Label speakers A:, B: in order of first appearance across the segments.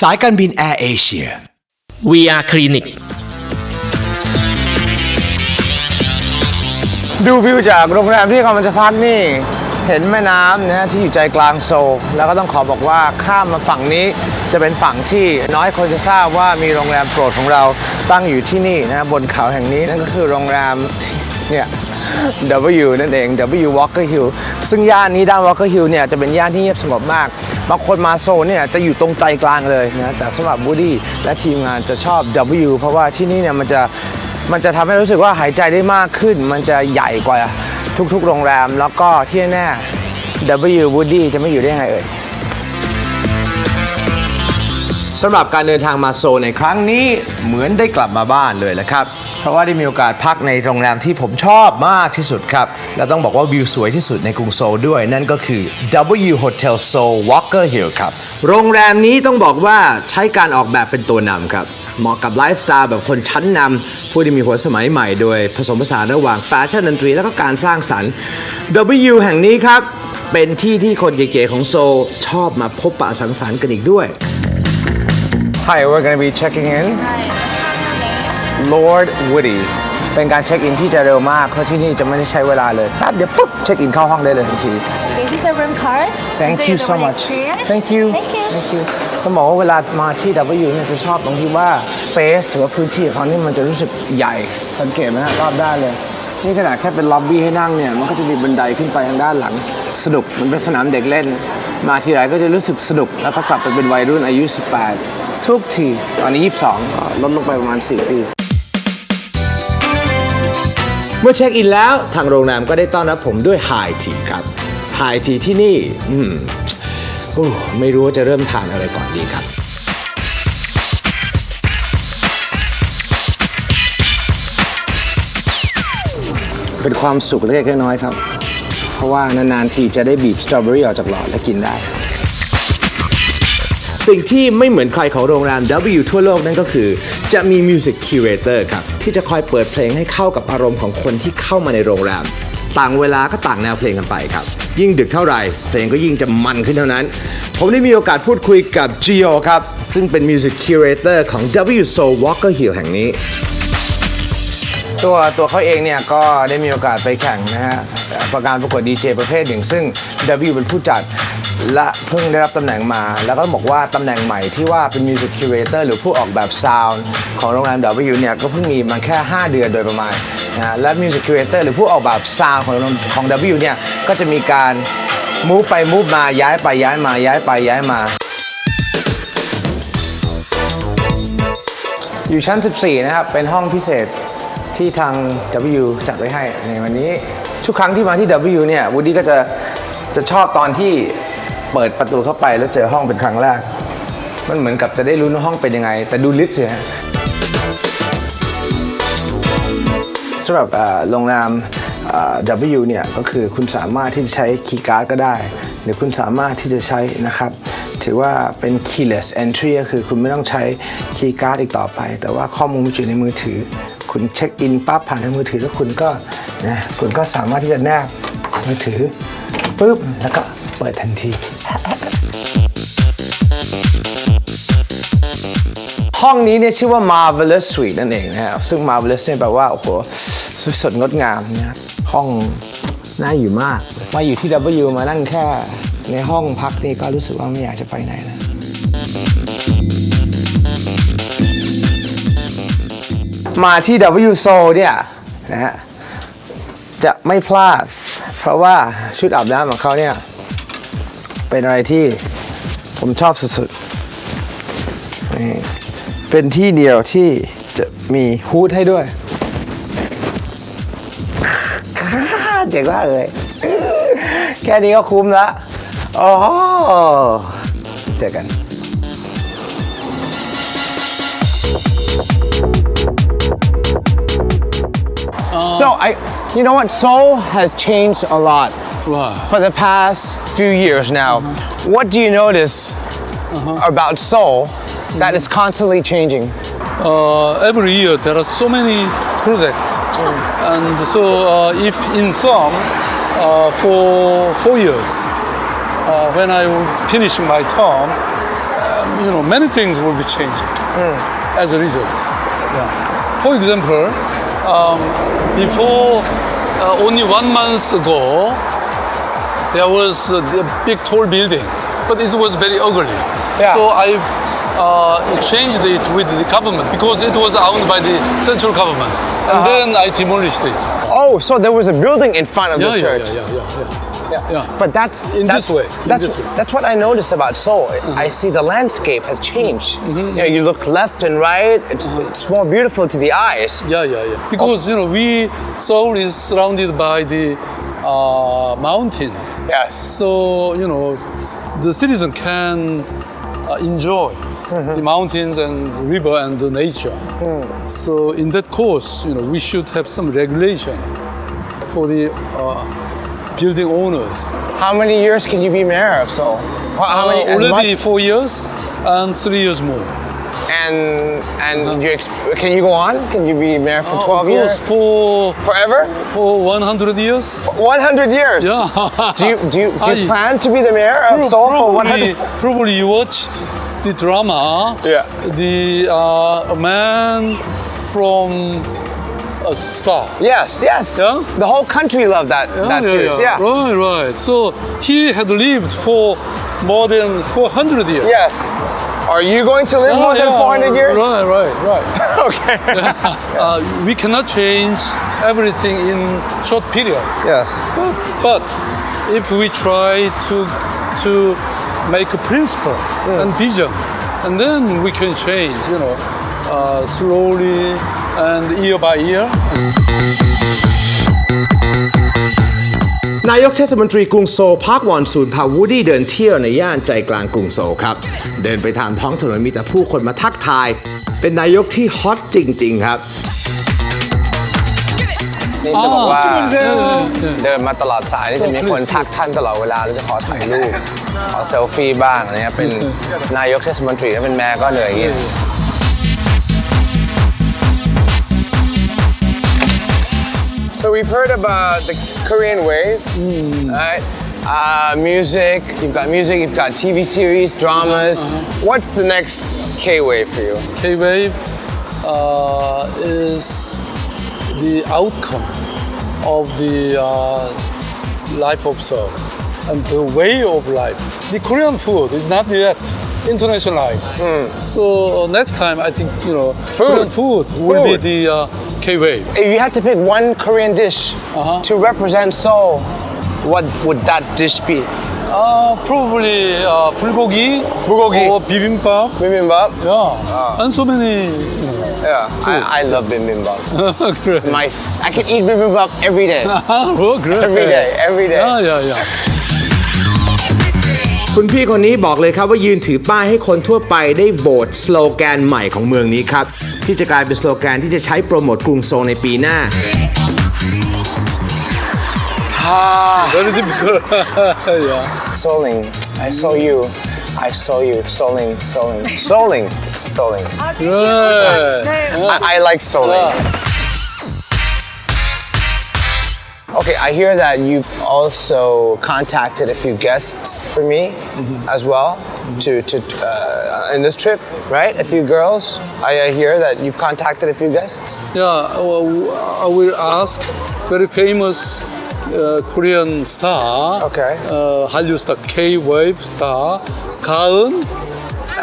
A: สายการบินแอร์เอเชีย
B: VR Clinic
C: ดูวิวจากโรงแรมที่กำลังจะพักนี่ เห็นแม่น้ำนะฮะที่อยู่ใจกลางโซลแล้วก็ต้องขอบอกว่าข้ามมาฝั่งนี้จะเป็นฝั่งที่น้อยคนจะทราบว่ามีโรงแรมโปรดของเราตั้งอยู่ที่นี่นะบนเขาแห่งนี้นั่นก็คือโรงแรมเนี่ย W นั่นเอง W Walker Hill ซึ่งย่านนี้ด้าน Walker Hill เนี่ยจะเป็นย่านที่เงียบสงบมาก บางคนมาโซลเนี่ยจะอยู่ตรงใจกลางเลยนะแต่สำหรับบูดี้และทีมงานจะชอบ W เพราะว่าที่นี่เนี่ยมันจะมันจะทำให้รู้สึกว่าหายใจได้มากขึ้น มันจะใหญ่กว่าทุกๆ โรงแรม แล้วก็ที่แน่ W Woody จะไม่อยู่ได้ยังไงเอ่ยสำหรับการเดินทางมาโซในครั้งนี้เหมือนได้กลับมาบ้านเลยแหละครับ เพราะว่าได้มีโอกาสพักในโรงแรมที่ผมชอบมากที่สุดครับ และต้องบอกว่าวิวสวยที่สุดในกรุงโซลด้วย นั่นก็คือ W Hotel Seoul Walker Hill ครับ โรงแรมนี้ต้องบอกว่าใช้การออกแบบเป็นตัวนำครับเหมาะกับไลฟ์สไตล์แบบคนชั้นนำผู้ที่มีหัวสมัยใหม่โดยผสมผสานระหว่างแฟชั่นดนตรี และก็การสร้างสรรค์ W แห่งนี้ครับ เป็นที่ที่คนเก๋ๆของโซลชอบมาพบปะสังสรรค์กันอีกด้วย Hi we're gonna be checking in Lord Woody เป็นการเช็คอินที่จะเร็วมากเพราะที่นี่จะไม่ได้ใช้เวลาเลยแป๊บเดียวปุ๊บเช็คอินเข้าห้องได้เลยทันที
D: This is a room card.
C: Thank
D: Enjoy
C: you
D: the
C: so
D: whole
C: much
D: experience.
C: Thank you
D: Thank you.
C: Thank you ต้องบอกว่าเวลามาที่ W เนี่ยจะชอบตรงที่ว่า space หรือว่าพื้นที่ของเขานี่มันจะรู้สึกใหญ่ สังเกตไหมฮะรอบด้านเลย นี่ขนาดแค่เป็นล็อบบี้ให้นั่งเนี่ย มันก็จะมีบันไดขึ้นไปทางด้านหลัง สนุก มันเป็นสนามเด็กเล่น มาทีไรก็จะรู้สึกสนุก แล้วก็กลับไปเป็นวัยรุ่นอายุ 18 ทุกที ตอนนี้ 22ก็ลดลงไปประมาณ 4 ปี เมื่อเช็คอินแล้วทางโรงแรมก็ได้ต้อนรับผมด้วยไฮทีครับไฮทีที่นี่อืมโอ้ไม่รู้ว่าจะเริ่มทานอะไรก่อนดีครับเป็นความสุขเล็กๆน้อยๆครับ เพราะว่านานๆทีจะได้บีบสตรอเบอรี่ออกจากหลอดและกินได้ สิ่งที่ไม่เหมือนใครของโรงแรม W ทั่วโลกนั่นก็คือ จะมี Music Curator ครับ ที่จะคอยเปิดเพลงให้เข้ากับอารมณ์ของคนที่เข้ามาในโรงแรม ต่างเวลาก็ต่างแนวเพลงกันไปครับ ยิ่งดึกเท่าไหร่ เพลงก็ยิ่งจะมันขึ้นเท่านั้น ผมได้มีโอกาสพูดคุยกับ Gio ครับ ซึ่งเป็น Music Curator ของ W Soul Walker Hill แห่งนี้ ตัวตัวเขาเองเนี่ยก็ได้มีโอกาสไปแข่งนะฮะประการประกวดดีเจประเภทหนึ่งซึ่ง W เป็นผู้จัด และเพิ่งได้รับตำแหน่งมา แล้วก็บอกว่าตำแหน่งใหม่ที่ว่าเป็น Music Curator หรือผู้ออกแบบซาวด์ของโรงแรม W เนี่ยก็เพิ่งมีมาแค่ 5 เดือนโดยประมาณนะฮะและ Music Curator หรือผู้ออกแบบซาวด์ของของ W เนี่ยก็จะมีการมูฟไปมูฟมาย้ายไปย้ายมาย้ายไปย้ายมา อยู่ชั้น 14 นะครับ เป็นห้องพิเศษที่ทาง W จัดไว้ให้ในวันนี้ทุกครั้งที่มาที่ W เนี่ยวูดี้ก็จะจะชอบตอนที่ เปิดประตูเข้าไปแล้วเจอห้องเป็นครั้งแรก มันเหมือนกับจะได้รู้ว่าห้องเป็นยังไง แต่ดูลิฟต์สิฮะสำหรับโรงแรมเอ่อ W เนี่ยก็คือคุณสามารถที่จะใช้คีย์การ์ดก็ได้ หรือคุณสามารถที่จะใช้นะครับ ถือว่าเป็น keyless entry ก็คือคุณไม่ต้องใช้คีย์การ์ดอีกต่อไป แต่ว่าข้อมูลมันอยู่ในมือถือ คุณเช็คอินปั๊บผ่านทางมือถือแล้วคุณก็นะคุณก็สามารถที่จะแนบมือถือปุ๊บแล้วก็เปิดทันที ห้องนี้เนี่ยชื่อว่า marvelous suite นั่นเองนะครับซึ่ง marvelous เนี่ยแปลว่า โอ้โหสวยสดงดงามนะห้องน่าอยู่มาก มาอยู่ที่ W มานั่งแค่ในห้องพักนี่ก็รู้สึกว่าไม่อยากจะไปไหนแล้วมาที่ W Soul เนี่ยนะฮะจะไม่พลาด เพราะว่าชุดอาบน้ำของเขาเนี่ย เป็นอะไรที่ผมชอบสุดๆนี่ เป็นที่เดียวที่จะมีฮูดให้ด้วยเจ๋งมากเลยแค่นี้ก็คุ้มละโอ้โหเจอกัน So I, you know what? Seoul has changed a lot for the past few years now. What do you notice about Seoul that is constantly changing?
E: uh, every year there are so many projects and so uh, if in some uh, for four years uh, when I was finishing my term um, you know, many things will be changing as a result. Yeah. For example, um, before uh, only one month ago, there was a, a big tall building, but it was very ugly.
C: Yeah.
E: So I uh, exchanged it with the government because it was owned by the central government, and
C: Uh-huh.
E: then I demolished it.
C: Oh, so there was a building in front of
E: Yeah,
C: the church.
E: yeah, yeah, yeah, yeah.
C: Yeah.
E: Yeah.
C: But that's
E: In
C: that's,
E: this way, in
C: That's
E: this way.
C: that's what I noticed about Seoul. I see the landscape has changed.
E: Mm-hmm.
C: You know, you look left and right. It's, it's more beautiful to the eyes.
E: Yeah, yeah, yeah. Because you know, we Seoul is surrounded by the uh, mountains.
C: Yes.
E: So you know, the citizen can uh, enjoy the mountains and river and the nature. So in that course, you know, we should have some regulation for the uh, building owners.
C: How many years can you be mayor of Seoul? How, many?
E: Uh, already four years and three years more.
C: and and you exp- can you go on? Can you be mayor for
E: Uh,
C: 12 years?
E: for
C: Forever?
E: for 100 years.
C: 100 years.
E: Yeah.
C: Do you do you, do you
E: I-
C: plan to be the mayor of Seoul for 100?
E: probably you watched the drama.
C: Yeah.
E: The uh, man from a star.
C: Yes, yes.
E: Yeah?
C: The whole country loved that that series. Yeah.
E: Right, right. So he had lived for more than 400 years.
C: Yes. Are you going to live
E: Yeah,
C: more than 400 years?
E: Right, right, right.
C: Okay.
E: uh, we cannot change everything in short period.
C: yes.
E: But, but if we try to to make a principle and vision, and then we can change, you know, uh, slowly and year by year.
F: นายกเทศมนตรีกรุงโซลพาร์ควอนซูนพาวูดี้เดินเที่ยวในย่านใจกลางกรุงโซลครับ เดินไปตามท้องถนนมีแต่ผู้คนมาทักทาย เป็นนายกที่ฮอตจริง ๆ ครับ
C: นี่จะบอกว่า
E: Yeah, yeah.
C: เดินมาตลอดสายนี่จะมีคนทักท่านตลอดเวลาแล้วจะขอถ่ายรูป ขอเซลฟี่บ้างอะไรเงี้ยเป็นนายกเทศมนตรีแล้วเป็นแม่ก็เหนื่อยอย่างเงี้ย So we've heard about the Korean wave, right? Uh, music, you've got music, you've got TV series, dramas. What's the next K wave for you?
E: K wave uh, is the outcome of the uh, life of soul and the way of life. The Korean food is not yet internationalized. So uh, next time, I think you know, food. Korean food will
C: Food.
E: be the uh, K wave.
C: If you had to pick one Korean dish
E: Uh-huh.
C: to represent Seoul, what would that dish be?
E: Uh, probably uh, bulgogi,
C: Bulgogi.
E: or bibimbap.
C: Bibimbap?
E: Yeah, and so many.
C: Yeah, I, I love bibimbap.
E: great.
C: My, I can eat bibimbap every day.
E: oh, great.
C: Every day, every day.
E: Yeah, yeah, yeah.
F: คุณพี่คนนี้บอกเลยครับว่ายืนถือป้ายให้คนทั่วไปได้โบสสโลแกนใหม่ของเมืองนี้ครับ ที่จะกลายเป็นสโลแกนที่จะใช้โปรโมทกรุงโซลในปีหน้า
E: Very difficult. yeah.
C: Soling, I saw you. I saw you. Soling, Soling, Soling, Soling.
E: Right.
C: I, I like Soling. Okay, I hear that you've also contacted a few guests for me as well to, to uh, in this trip, right? A few girls. I, I hear that you've contacted a few guests.
E: Yeah, well, I will ask very famous uh, Korean star,
C: Okay.
E: uh, Hallyu star, K-wave star, Kaeun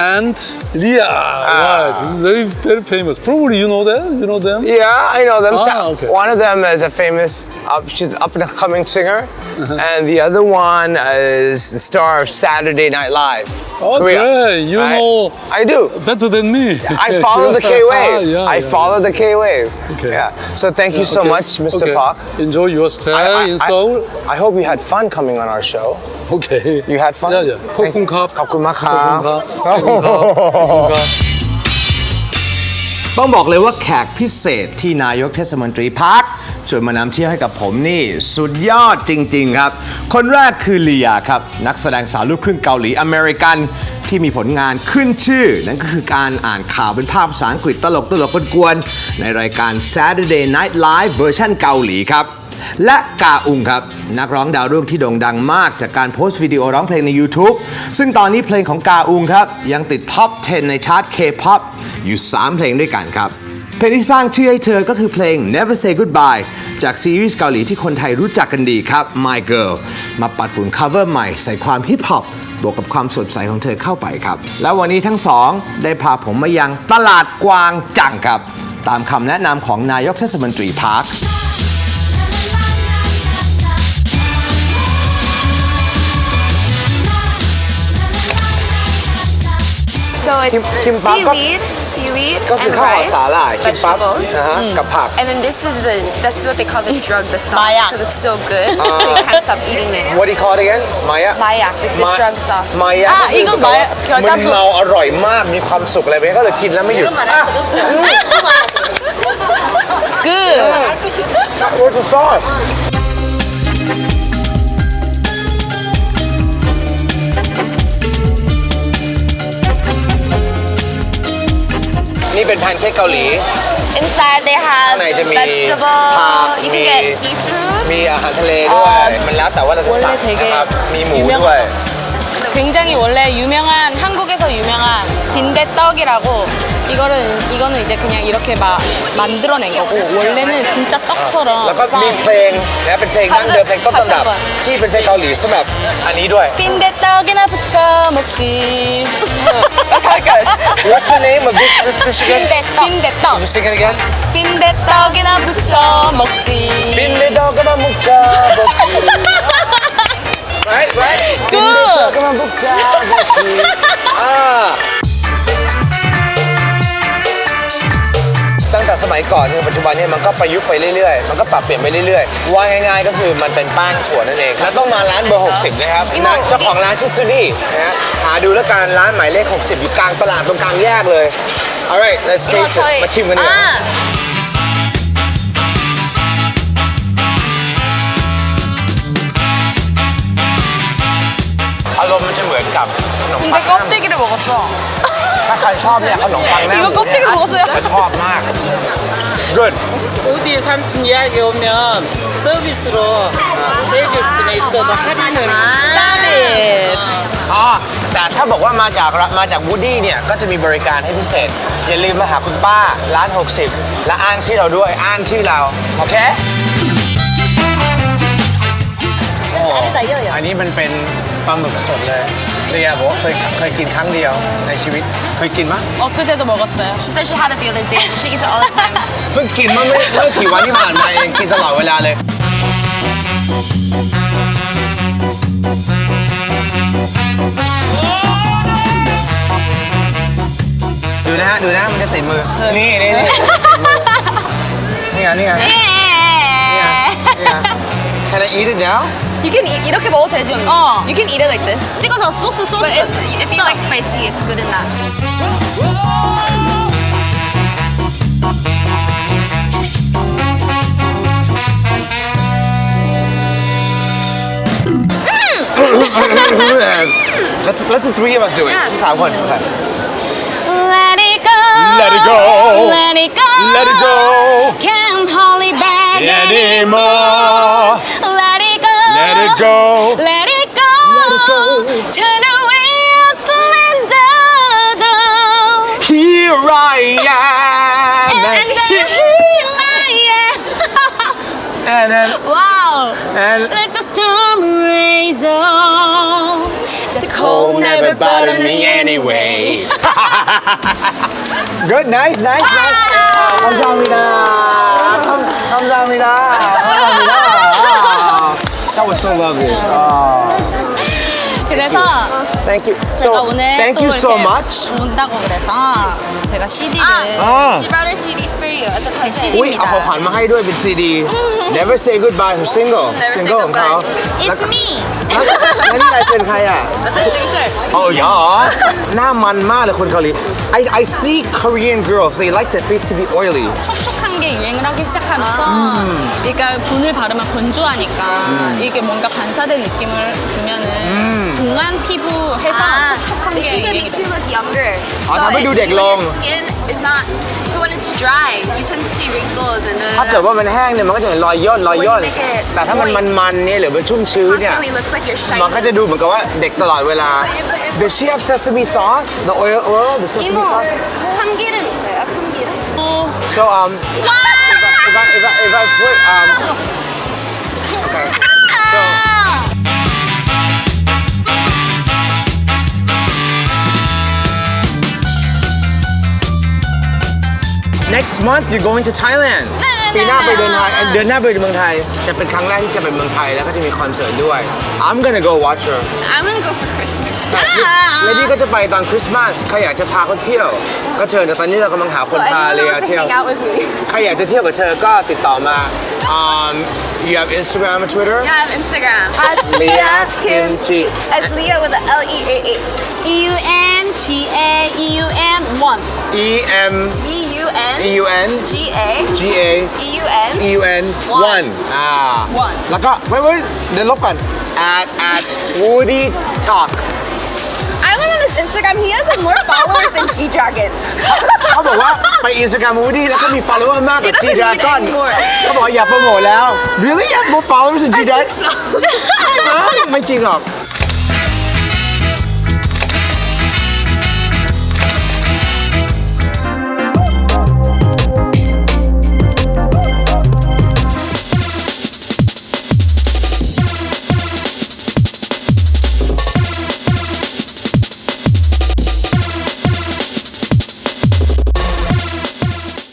E: and Lia. Right, this is very, very famous. Probably you know them. You know them.
C: Yeah, I know them.
E: Ah,
C: Sa-
E: okay.
C: One of them is a famous, uh, she's an up and coming singer,
E: Uh-huh.
C: and the other one is the star of Saturday Night Live.
E: Oh,
C: Korea.
E: You
C: I-
E: know
C: I do.
E: better than me.
C: I follow the K wave.
E: yeah,
C: I
E: yeah,
C: follow the K wave.
E: Okay.
C: Yeah. So thank you so
E: Okay.
C: much, Mr.
E: Okay.
C: Park.
E: Enjoy your stay
C: I- I-
E: in
C: I-
E: Seoul.
C: I hope you had fun coming on our show.
E: Okay.
C: You had fun?
E: Yeah, yeah. ขอบคุณครับ
C: ขอบคุณมากครับ
E: ขอบคุณครับขอบคุณครับ
F: ต้องบอกเลยว่าแขกพิเศษที่นายกเทศมนตรีพักชวนมานำเที่ยวให้กับผมนี่สุดยอดจริง ๆ ครับ คนแรกคือลียาครับ นักแสดงสาวลูกครึ่งเกาหลีอเมริกัน ที่มีผลงานขึ้นชื่อ นั่นก็คือการอ่านข่าวเป็นภาพภาษาอังกฤษตลกตลกๆกวนๆในรายการ Saturday Night Live เวอร์ชันเกาหลีครับ
G: และกาอุงครับ นักร้องดาวรุ่งที่โด่งดังมากจากการโพสต์วิดีโอร้องเพลงใน YouTube ซึ่งตอนนี้เพลงของกาอุงครับ ยังติดท็อป 10 ในชาร์ต K-POP อยู่ 3 เพลงด้วยกันครับ เพลงที่สร้างชื่อให้เธอก็คือเพลง Never Say Goodbye จากซีรีส์เกาหลีที่คนไทยรู้จักกันดีครับ My Girl มาปัดฝุ่น cover ใหม่ใส่ความฮิปฮอปบวกกับความสดใสของเธอเข้าไปครับ แล้ววันนี้ทั้งสองได้พาผมมายังตลาดกวางจังครับ ตามคำแนะนำของนายกเทศมนตรีพาร์ค
H: So it's
C: Kim- kimbap ก็
H: seaweed, seaweed
C: ก็คือ
H: and
C: ข้าวห่อ
H: rice,
C: สาหร่ายคิมปับ
H: vegetables.
C: นะฮะกับผัก
H: And then this is the that's what they call the drug, the sauce,
I: Mayak.
H: because it's so good. so you can't stop eating it.
C: What do you call it again มายะ
H: Mayak, the, the
C: มา
H: drug sauce.
C: มายะ
I: อ่ะ
C: ก็คือ
I: อีกก็
C: แบบว่า
I: Mayak เกี่ยวกับ
C: มัน
I: sauce
C: เมาอร่อยมากมีความสุขอะไรไปก็เลยกินแล้วไม่หยุดอ่ะ
I: Good.
C: Where's the sauce นี่เป็นแพนเค้กเกาหลี
H: Inside they have
C: ข้างในจะมี
H: vegetable.
C: ผัก
H: You
C: มี
H: can get seafood.
C: มีอาหารทะเลด้วย มันแล้วแต่ว่าเราจะสั่ง
I: 원래 되게
C: นะครับ มีหมู
I: 유명-
C: ด้วย
I: 굉장히 원래 유명한 한국에서 유명한 빈대떡이라고 이거는 이거는 이제 그냥 이렇게 막 만들어낸 거고 원래는 진짜
C: แล้วก็
I: 떡처럼
C: มีเพลงนะเป็นเพลงดั้งเดิมเพลงต้นตำรับ
I: 다시 한번
C: ที่เป็นเพลงเกาหลีสำหรับอันนี้ด้วย
I: 빈대떡이나 부쳐 먹지.
C: What's the name of this this dish again
I: 빈대떡. 빈대떡.
C: Can you sing it again
I: 빈대떡이나 부쳐 먹지.
C: บินเลยดอกก็มาบุกจาบุกจี right right บินเลยดอกก็ สมัยก่อนจนปัจจุบันเนี่ยมันก็ประยุกต์ไปเรื่อยๆ มันก็ปรับเปลี่ยนไปเรื่อยๆ ว่าง่ายๆก็คือมันเป็นแป้งถั่วนั่นเอง แล้วต้องมาร้านเบอร์ 60 นะครับ
H: อีโม
C: นะเจ้าของร้านชื่อซูนี่นะฮะหาดูแล้วกันร้านหมายเลข 60 อยู่กลางตลาดตรงกลางแยกเลย alright let's
H: 이모
C: taste it
H: 저희
C: มาชิมกันดีกว่า
H: 아,
C: อารมณ์มันจะเหมือนกับขนม
I: 근데
C: ปัง
I: 껍데기를 먹었어.
C: ถ้าใครชอบเนี่ยขนมปังหน้า
I: 이거
C: หมู
I: 껍데기
C: เนี่ย
I: 먹었어요.
C: จะชอบมาก good
J: 어디 삼촌 이야기 오면 서비스로 해줄 수는 있어도 할인은
I: 서비스.
C: อ๋อ แต่ถ้าบอกว่ามาจากมาจากวูดดี้เนี่ย ก็จะมีบริการให้พิเศษ อย่าลืมมาหาคุณป้า ร้าน 60 และอ้างชื่อเราด้วย อ้างชื่อเรา โอเคโอ้อันนี้มันเป็นปลาหมึกสดเลย เรียบอกว่าเคยเคยกินครั้งเดียวในชีวิต เคยกินมั้ย
I: 엊그제도 먹었어요.
H: she said she had it the other day. She eats it all the time.
C: เพิ่งกินเมื่อไม่เมื่อกี่วันที่ผ่านมาเองกินตลอดเวลาเลย ดูนะฮะ ดูนะ มันจะติดมือ นี่นี่นี่นี่ไงนี่ไงนี่ไงนี่ไง Can I eat it now?
H: You can eat, 이렇게 먹어도 되지 언니.
I: 어.
H: You can eat it like this.
I: 찍어서 소스 소스.
H: It's, if you like spicy, it's good in that. Mm.
C: let's, let the three of us do it. Yeah. One. Okay.
I: Let it go.
C: Let it go.
I: Let it go.
C: Let it go.
I: Can't hold it back
C: anymore
I: Let it go.
C: Let it go.
I: Let it go. Turn away and surrender. down.
C: Here I am
I: And then here
C: and then
I: Wow.
C: and
I: Let the storm raise on. The cold never bothered me anyway.
C: good nice nice nice 감사합니다 감, 감사합니다 감사합니다 That was so lovely
I: 그래서
C: Thank you
I: 제가
C: so
I: 오늘
C: thank
I: 또
C: you so
I: 이렇게
C: much
I: 온다고 그래서 제가 CD를
C: 아.
H: She brought her CD for you. It's a
I: 제
H: present.
C: อุ้ยเอาของขวัญมาให้ด้วยเป็นซีดี Never say goodbye ของ single
H: Never say
C: single ของเขา
H: goodbye. It's me.
C: แล้วแล้วนี่ลายเซ็นใครอ่ะ
H: That's her signature.
C: โอ้ยอหน้ามันมากเลยคนเกาหลี I I see Korean girls they like their face to be oily
I: 촉촉한 게 유행을 하기 시작하면서 그러니까 분을 바르면 건조하니까 이게 뭔가 반사된 느낌을 주면은 동안 피부해서 촉촉한 게
H: Ah, it makes you look younger.
C: 아,
H: so
C: 담배
H: it-
C: 도 덱
H: when
C: 롱.
H: your skin is not. So when it's dry, you tend to see wrinkles and then
C: ถ้าเกิดว่ามันแห้งเนี่ยมันก็จะเห็นรอยย่นรอยย่น
H: When you make it
C: แต่ถ้ามัน
H: moist
C: มันๆเนี่ยหรือมันชุ่มชื้นเนี่ย
H: constantly looks like you're
C: มันก็
H: shiny.
C: จะดูเหมือนกับว่าเด็กตลอดเวลา Does she have sesame sauce the oil oil the sesame
H: 이모,
C: sauce
H: 참기름 있어요? 참기름?
C: so um if I if I if I, if I put um okay so next month you're going to Thailand ปีหน้าไปเดินไทยเดือนหน้าไปเมืองไทย จะเป็นครั้งแรกที่จะไปเมืองไทยแล้วก็จะมีคอนเสิร์ตด้วย I'm gonna go watch her
H: I'm gonna go for Christmas.
C: แล้วนี่ก็จะไปตอนคริสต์มาสใครอยากจะพาเขาเที่ยว ก็เชิญแต่ตอนนี้เรากำลังหาคน
H: So
C: พา
H: anyone
C: เลีย
H: wants to
C: เที่ยว
H: hang out with me?
C: ใครอยากจะเที่ยวกับเธอก็ติดต่อมา um you have Instagram and Twitter
H: Yeah, I have Instagram. As
C: Leah Kimchi
H: As Leah with a L E A H.
I: E U N G A E U N one
C: E M
H: E U N
C: E U N
H: G A
C: G A
H: E U N.
C: E U N one อ่า
I: One
C: แล้วก็เว้ยเว้ยเดี๋ยวลบก่อน at at Woody Talk
H: I went on his Instagram. He has like more followers than G Dragon.
C: เขาบอกว่าไป Instagram Woody แล้วก็มี follower มากกว่า G
H: He doesn't need
C: Dragon
H: anymore.
C: เขาบอกว่าอย่าโปรโมทแล้ว really you have more followers than G Dragon
H: So.
C: ไม่จริงหรอก